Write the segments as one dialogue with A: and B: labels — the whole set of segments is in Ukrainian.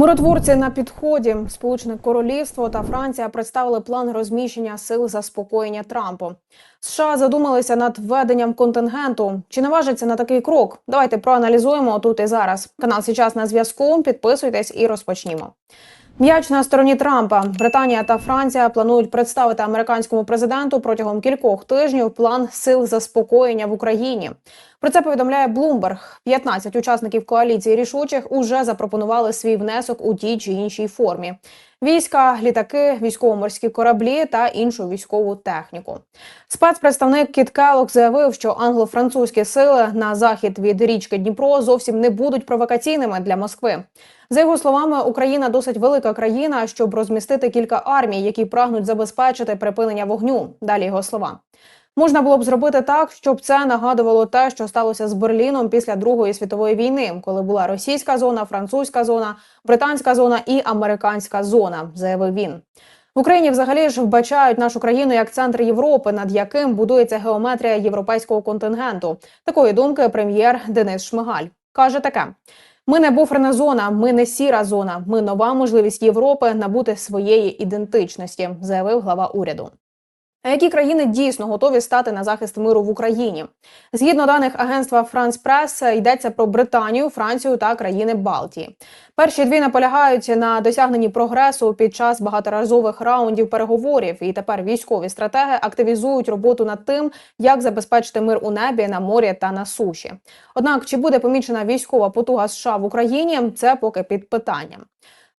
A: Миротворці на підході. Сполучене Королівство та Франція представили план розміщення сил заспокоєння Трампу. США задумалися над введенням контингенту. Чи наважиться на такий крок? Давайте проаналізуємо тут і зараз. Канал «Сейчас на зв'язку. Підписуйтесь і розпочнімо. М'яч на стороні Трампа. Британія та Франція планують представити американському президенту протягом кількох тижнів план сил заспокоєння в Україні. Про це повідомляє Bloomberg. 15 учасників коаліції рішучих уже запропонували свій внесок у тій чи іншій формі: війська, літаки, військово-морські кораблі та іншу військову техніку. Спецпредставник Кіт Келлог заявив, що англо-французькі сили на захід від річки Дніпро зовсім не будуть провокаційними для Москви. За його словами, Україна досить велика країна, щоб розмістити кілька армій, які прагнуть забезпечити припинення вогню. Далі його слова. Можна було б зробити так, щоб це нагадувало те, що сталося з Берліном після Другої світової війни, коли була російська зона, французька зона, британська зона і американська зона, заявив він. В Україні взагалі ж вбачають нашу країну як центр Європи, над яким будується геометрія європейського контингенту. Такої думки прем'єр Денис Шмигаль каже таке. Ми не буферна зона, ми не сіра зона. Ми нова можливість Європи набути своєї ідентичності, заявив глава уряду. А які країни дійсно готові стати на захист миру в Україні? Згідно даних агентства France Press, йдеться про Британію, Францію та країни Балтії. Перші дві наполягають на досягненні прогресу під час багаторазових раундів переговорів. І тепер військові стратеги активізують роботу над тим, як забезпечити мир у небі, на морі та на суші. Однак, чи буде помічена військова потуга США в Україні, це поки під питанням.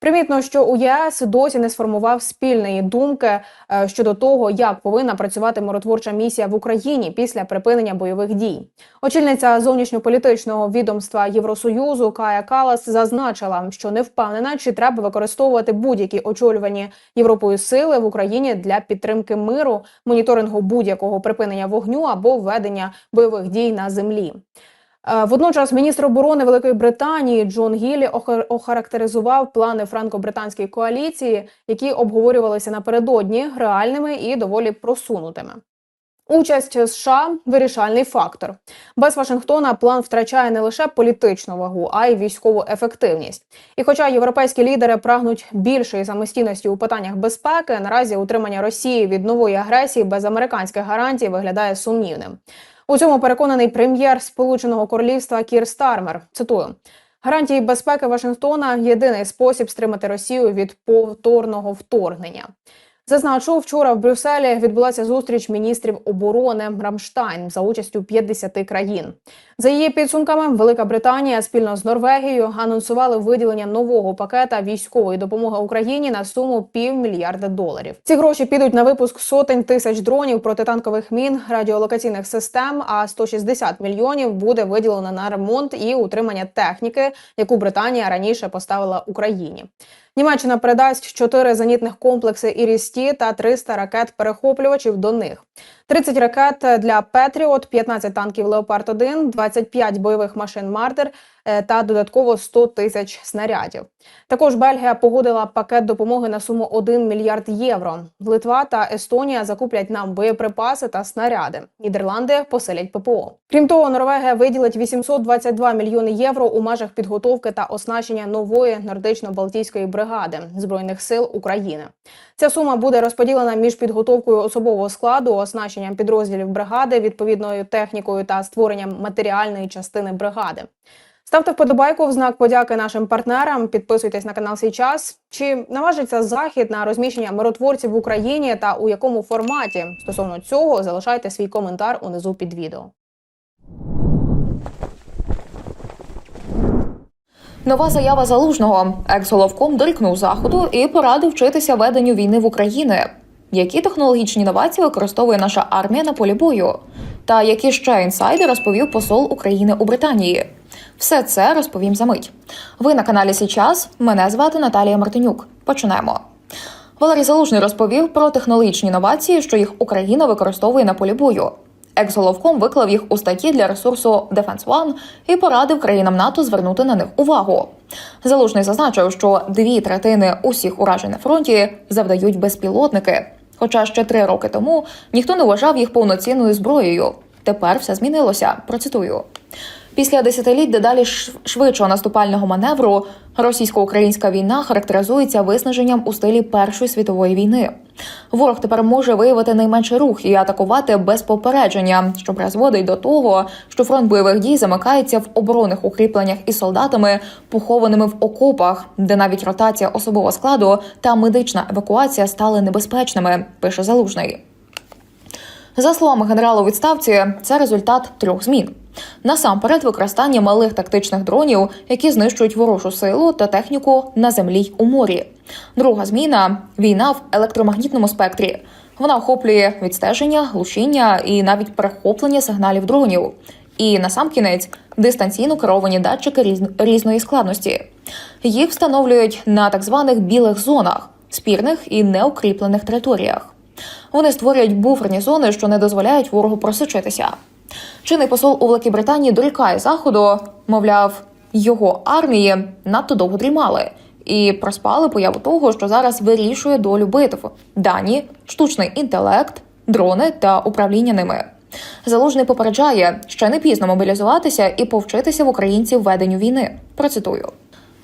A: Примітно, що у єС досі не сформував спільної думки е, щодо того, як повинна працювати миротворча місія в Україні після припинення бойових дій. Очільниця зовнішньополітичного відомства Євросоюзу Кая Калас зазначила, що не впевнена, чи треба використовувати будь-які очолювані Європою сили в Україні для підтримки миру, моніторингу будь-якого припинення вогню або введення бойових дій на землі. Е, Водночас міністр оборони Великої Британії Джон охар- охарактеризував плани франко-британської коаліції, які обговорювалися напередодні реальними і доволі просунутими. Участь США вирішальний фактор. Без Вашингтона план втрачає не лише політичну вагу, а й військову ефективність. І хоча європейські лідери прагнуть більшої самостійності у питаннях безпеки, наразі утримання Росії від нової агресії без американських гарантій виглядає сумнівним. У цьому переконаний прем'єр Сполученого Королівства Кір Стармер. Цитую. Гарантії безпеки Вашингтона єдиний спосіб стримати Росію від повторного вторгнення. Зазначу, вчора в Брюсселі відбулася зустріч міністрів оборони Рамштайн за участю 50 країн. За її підсумками, Велика Британія спільно з Норвегією анонсували виділення нового пакета військової допомоги Україні на суму півмільярда доларів. Ці гроші підуть на випуск сотень тисяч дронів, протитанкових мін, радіолокаційних систем. А 160 мільйонів буде виділено на ремонт і утримання техніки, яку Британія раніше поставила Україні. Німеччина передасть 4 зенітних комплекси «Ірісті» та 300 ракет-перехоплювачів до них. 30 ракет для Петріот, 15 танків Леопард 1 25 бойових машин Мартер е, та додатково 100 тисяч снарядів. Також Бельгія погодила пакет допомоги на суму 1 мільярд євро. Литва та Естонія закуплять нам боєприпаси та снаряди. Нідерланди посилять ППО. Крім того, Норвегія виділить 822 мільйони євро у межах підготовки та оснащення нової нордично-балтійської бригади збройних сил України. Ця сума буде розподілена між підготовкою особового складу, оснащенням підрозділів бригади, відповідною технікою та створенням матеріальної частини бригади. Ставте вподобайку в знак подяки нашим партнерам. Підписуйтесь на канал «Сій час». Чи наважиться захід на розміщення миротворців в Україні та у якому форматі? Стосовно цього залишайте свій коментар унизу під відео.
B: Нова заява залужного. Екс-головком дорікнув заходу і порадив вчитися веденню війни в Україні. Які технологічні інновації використовує наша армія на полі бою? Та які ще інсайди розповів посол України у Британії? Все це розповім за мить. Ви на каналі Січас. Мене звати Наталія Мартинюк. Починаємо. Валерій Залужний розповів про технологічні інновації, що їх Україна використовує на полі бою. Екс-головком виклав їх у статті для ресурсу Defense One і порадив країнам НАТО звернути на них увагу. Залужний зазначив, що дві третини усіх уражень на фронті завдають безпілотники. Хоча ще три роки тому ніхто не вважав їх повноцінною зброєю. Тепер все змінилося. Процитую. Після десятиліть дедалі швидшого наступального маневру російсько-українська війна характеризується виснаженням у стилі Першої світової війни. Ворог тепер може виявити найменший рух і атакувати без попередження, що призводить до того, що фронт бойових дій замикається в оборонних укріпленнях із солдатами, похованими в окопах, де навіть ротація особового складу та медична евакуація стали небезпечними. Пише залужний. За словами генерала у відставці, це результат трьох змін. Насамперед, використання малих тактичних дронів, які знищують ворожу силу та техніку на землі й у морі. Друга зміна війна в електромагнітному спектрі. Вона охоплює відстеження, глушіння і навіть перехоплення сигналів дронів. І насамкінець дистанційно керовані датчики різн- різної складності. Їх встановлюють на так званих білих зонах, спірних і неукріплених територіях. Вони створюють буферні зони, що не дозволяють ворогу просочитися. Чинний посол у Великій Британії дорікає заходу, мовляв, його армії надто довго дрімали і проспали появу того, що зараз вирішує долю битв: дані, штучний інтелект, дрони та управління ними. Залужний попереджає, ще не пізно мобілізуватися і повчитися в українців веденню війни. Процитую.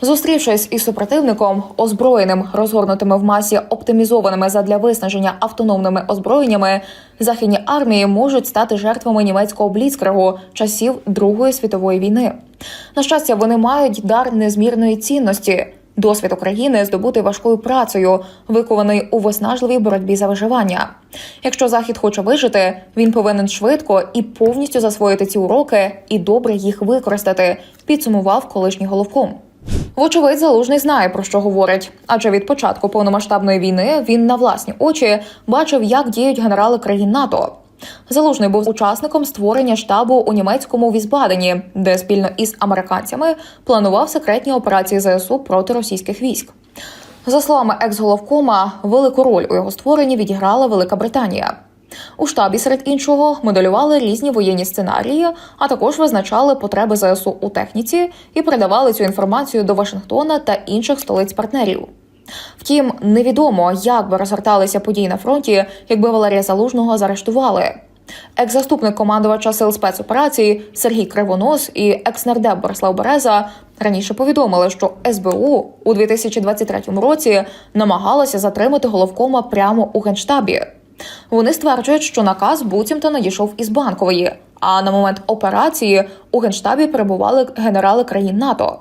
B: Зустрівшись із супротивником, озброєним, розгорнутими в масі оптимізованими задля виснаження автономними озброєннями, західні армії можуть стати жертвами німецького бліцкригу часів Другої світової війни. На щастя, вони мають дар незмірної цінності. Досвід України здобутий важкою працею, викований у виснажливій боротьбі за виживання. Якщо захід хоче вижити, він повинен швидко і повністю засвоїти ці уроки і добре їх використати. Підсумував колишній головком. Вочевидь, залужний знає про що говорить, адже від початку повномасштабної війни він на власні очі бачив, як діють генерали країн НАТО. Залужний був учасником створення штабу у німецькому Візбадені, де спільно із американцями планував секретні операції ЗСУ проти російських військ. За словами екс-головкома, велику роль у його створенні відіграла Велика Британія. У штабі, серед іншого, моделювали різні воєнні сценарії, а також визначали потреби ЗСУ у техніці і передавали цю інформацію до Вашингтона та інших столиць партнерів. Втім, невідомо, як би розгорталися події на фронті, якби Валерія Залужного заарештували. Екс-заступник командувача сил спецоперацій Сергій Кривонос і екс-нардеп Борислав Береза раніше повідомили, що СБУ у 2023 році намагалася затримати головкома прямо у генштабі. Вони стверджують, що наказ буцімто надійшов із банкової. А на момент операції у генштабі перебували генерали країн НАТО.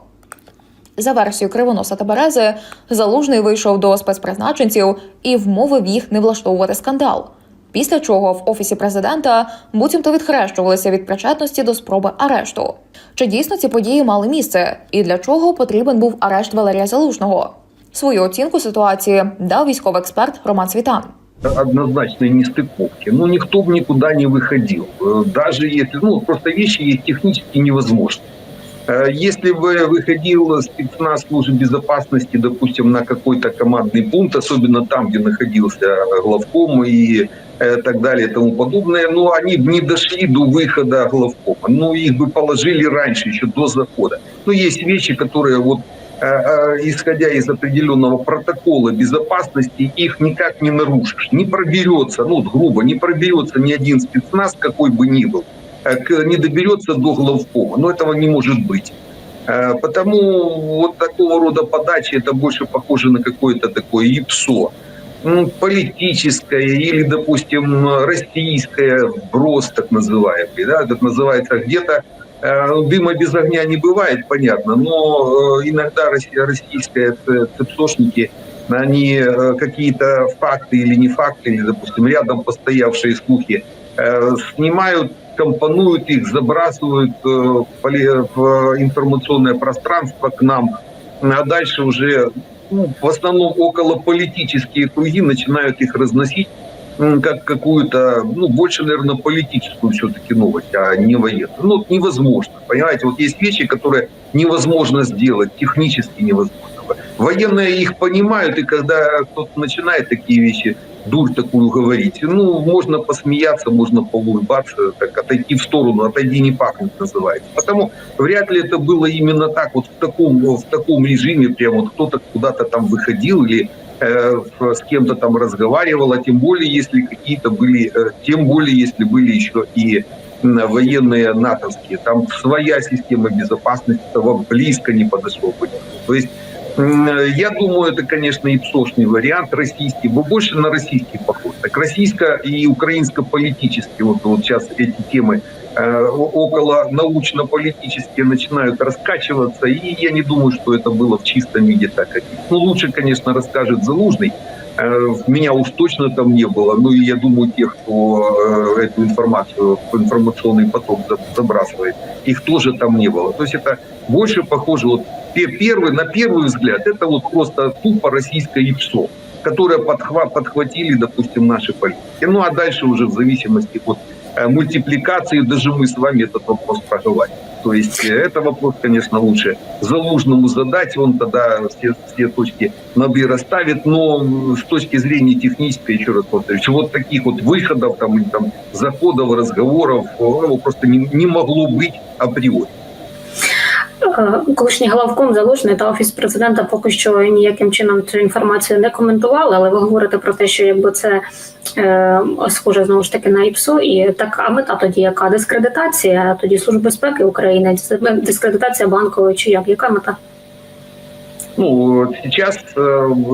B: За версією Кривоноса та Берези, залужний вийшов до спецпризначенців і вмовив їх не влаштовувати скандал. Після чого в офісі президента буцімто відхрещувалися від причетності до спроби арешту. Чи дійсно ці події мали місце, і для чого потрібен був арешт Валерія Залужного? Свою оцінку ситуації дав військовий експерт Роман Світан.
C: Однозначной нестыковки. Ну, никто бы никуда не выходил. Э, Даже если, ну, просто вещи есть технически невозможны. Э, Если бы выходил спецназ службы безопасности, допустим, на какой-то командный пункт, особенно там, где находился главком и э, так далее и тому подобное, ну, они бы не дошли до выхода главкома. Ну, их бы положили раньше, еще до захода. Ну, есть вещи, которые вот исходя из определенного протокола безопасности, их никак не нарушишь. Не проберется, ну, грубо, не проберется ни один спецназ, какой бы ни был, э, не доберется до главкома. Но этого не может быть. Э, Потому вот такого рода подачи это больше похоже на какое-то такое ИПСО. М, Политическое или, допустим, российское вброс, так называемый. Да? Это называется где-то Э, Дыма без огня не бывает, понятно, но э, иногда россия- российские ц- цепсошники, они э, какие-то факты или не факты, или, допустим, рядом постоявшие слухи, э, снимают, компонуют их, забрасывают э, в поли- в информационное пространство к нам, а дальше уже ну, в основном околополитические круги начинают их разносить м, как какую-то, ну, больше, наверное, политическую все-таки новость, а не военную. Ну, невозможно, понимаете, вот есть вещи, которые невозможно сделать, технически невозможно. Военные их понимают, и когда кто-то начинает такие вещи, дурь такую говорить, ну, можно посмеяться, можно поулыбаться, так отойти в сторону, отойди не пахнет называется. Потому вряд ли это было именно так, вот в таком, в таком режиме, прям вот кто-то куда-то там выходил или с кем-то там разговаривал, а тем более, если какие-то были, э, тем более, если были еще и м, военные натовские. Там своя система безопасности этого близко не подошло бы. То есть м, я думаю, это, конечно, ипсошный вариант российский, но больше на российский похож. Так российско- и украинско-политический, вот, вот сейчас эти темы э, около научно-политические начинают раскачиваться, и я не думаю, что это было в чистом виде так. Ну, лучше, конечно, расскажет Залужный, Э, Меня уж точно там не было. Ну и я думаю, тех, кто э, эту информацию в информационный поток за- забрасывает, их тоже там не было. То есть это больше похоже, вот пе- первый, на первый взгляд, это вот просто тупо российское ИПСО, которое подхва- подхватили, допустим, наши политики. Ну а дальше уже в зависимости от э, мультипликации, даже мы с вами этот вопрос проговорим. То есть э, это вопрос, конечно, лучше Залужному задать, он тогда все, все точки над «и» расставит, но с точки зрения технической, еще раз повторюсь, вот таких вот выходов, там, там, заходов, разговоров ну, просто не, не могло быть априори.
D: Е, Колишній главком залужний та офіс президента поки що ніяким чином цю інформацію не коментували, але ви говорите про те, що якби це е, схоже знову ж таки на ІПСО, і так а мета тоді яка дискредитація? Тоді служби безпеки України, дискредитація банкової чи як? Яка мета?
C: Ну, сейчас э,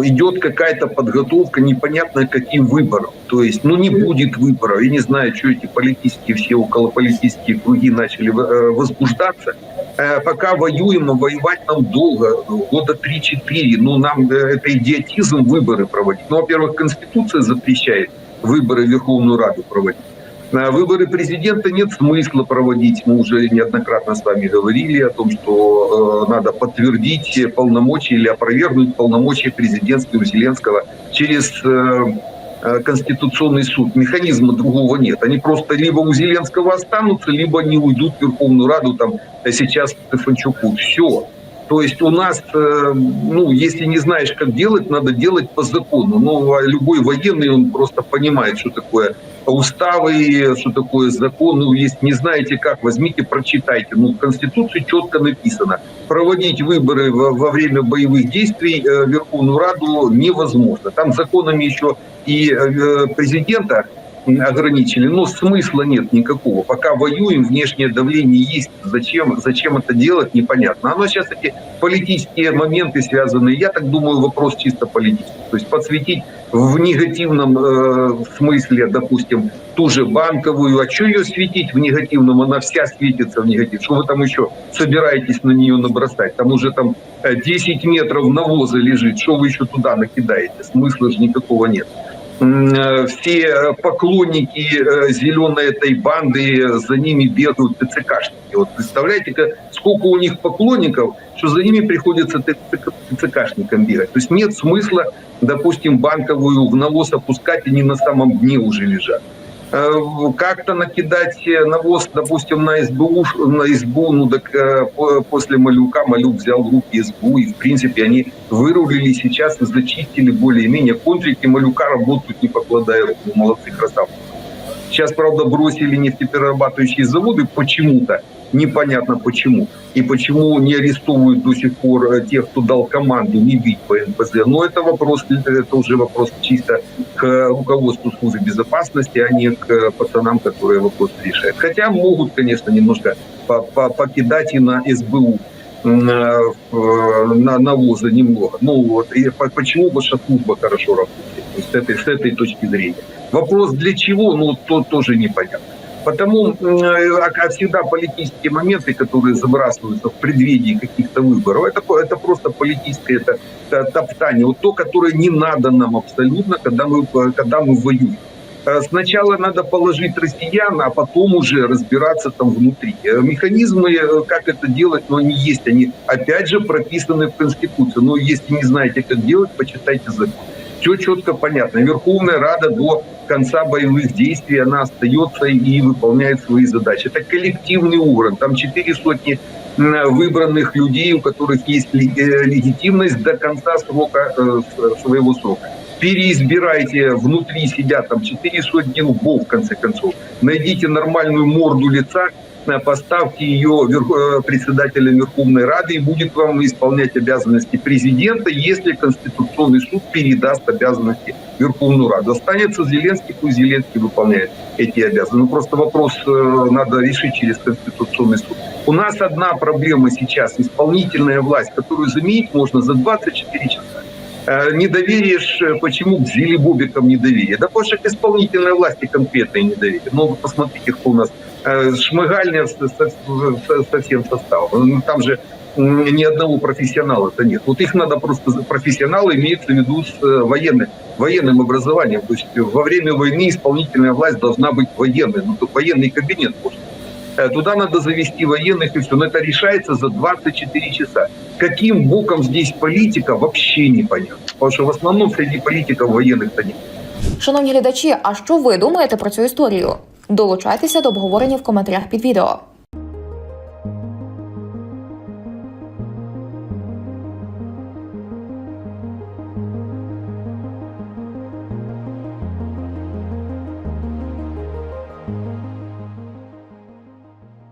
C: идет какая-то подготовка, непонятно каким выборам. То есть, ну, не будет выборов. Я не знаю, что эти политические, все околополитические круги начали э, возбуждаться. Э, пока воюем, а воевать нам долго, года 3-4. Ну, нам это идиотизм выборы проводить. Ну, во-первых, Конституция запрещает выборы в Верховную Раду проводить. На выборы президента нет смысла проводить. Мы уже неоднократно с вами говорили о том, что э, надо подтвердить полномочия или опровергнуть полномочия президентские у Зеленского через э, э, Конституционный суд. Механизма другого нет. Они просто либо у Зеленского останутся, либо они уйдут в Верховную Раду там сейчас Стефанчуку. Все. То есть у нас, э, ну, если не знаешь, как делать, надо делать по закону. Ну, а любой военный, он просто понимает, что такое уставы, что такое закон. Ну, если не знаете как, возьмите, прочитайте. Ну, в Конституции четко написано. Проводить выборы во, во время боевых действий э, в Верховную Раду невозможно. Там законами еще и э, президента ограничили, но смысла нет никакого. Пока воюем, внешнее давление есть. Зачем, зачем это делать, непонятно. Оно сейчас эти политические моменты связаны. Я так думаю, вопрос чисто политический. То есть подсветить в негативном э, смысле, допустим, ту же банковую. А что ее светить в негативном? Она вся светится в негатив. Что вы там еще собираетесь на нее набросать? Там уже там э, 10 метров навоза лежит. Что вы еще туда накидаете? Смысла же никакого нет все поклонники зеленой этой банды, за ними бегают ТЦКшники. Вот представляете, сколько у них поклонников, что за ними приходится ТЦКшникам бегать. То есть нет смысла, допустим, банковую в навоз опускать, они на самом дне уже лежат. Как-то накидать навоз, допустим, на СБУ, на СБУ, ну так после Малюка Малюк взял в руки СБУ, и в принципе они вырулили сейчас и зачистили более-менее. Контрики Малюка работают не покладая рук. Ну, молодцы, красавцы. Сейчас, правда, бросили нефтеперерабатывающие заводы почему-то. Непонятно почему. И почему не арестовывают до сих пор тех, кто дал команду не бить по НПЗ. Но это вопрос, это уже вопрос чисто к руководству службы безопасности, а не к пацанам, которые вопрос решают. Хотя могут, конечно, немножко покидать и на СБУ на навоза немного. Ну вот, и почему ваша служба хорошо работает? С этой, с этой точки зрения. Вопрос для чего, ну, то тоже непонятно. Потому как всегда политические моменты, которые забрасываются в преддверии каких-то выборов, это, это просто политическое это, это топтание. Вот то, которое не надо нам абсолютно, когда мы, когда мы воюем. Сначала надо положить россиян, а потом уже разбираться там внутри. Механизмы, как это делать, но они есть. Они опять же прописаны в Конституции. Но если не знаете, как делать, почитайте закон. Все четко понятно. Верховная Рада до конца боевых действий, она остается и выполняет свои задачи. Это коллективный уровень. Там четыре сотни выбранных людей, у которых есть легитимность до конца срока своего срока. Переизбирайте, внутри сидят там четыре сотни лбов, в конце концов. Найдите нормальную морду лица, э, поставьте ее э, председателем Верховной Рады и будет вам исполнять обязанности президента, если Конституционный суд передаст обязанности Верховную Раду. Останется Зеленский, пусть Зеленский выполняет эти обязанности. Ну, просто вопрос э, надо решить через Конституционный суд. У нас одна проблема сейчас – исполнительная власть, которую заменить можно за 24 часа. Э, Недоверие, ж, э, почему к Зелебобикам недоверие? Да потому что к исполнительной власти конкретное недоверие. Ну, вы посмотрите, кто у нас. Э, Шмыгальня со- со- со- со всем составом. Ну, Там же м, ни одного профессионала-то нет. Вот их надо просто... за- Профессионалы имеется в виду с э, военным, военным образованием. То есть во время войны исполнительная власть должна быть военной. Ну, то военный кабинет может Э, Туда надо завести военных и все. Но это решается за 24 часа. Каким боком здесь политика, вообще непонятно. Потому что в основном среди политиков военных-то нет.
B: Шановні глядачі, а що ви думаєте про цю історію? Долучайтеся до обговорення в коментарях під відео.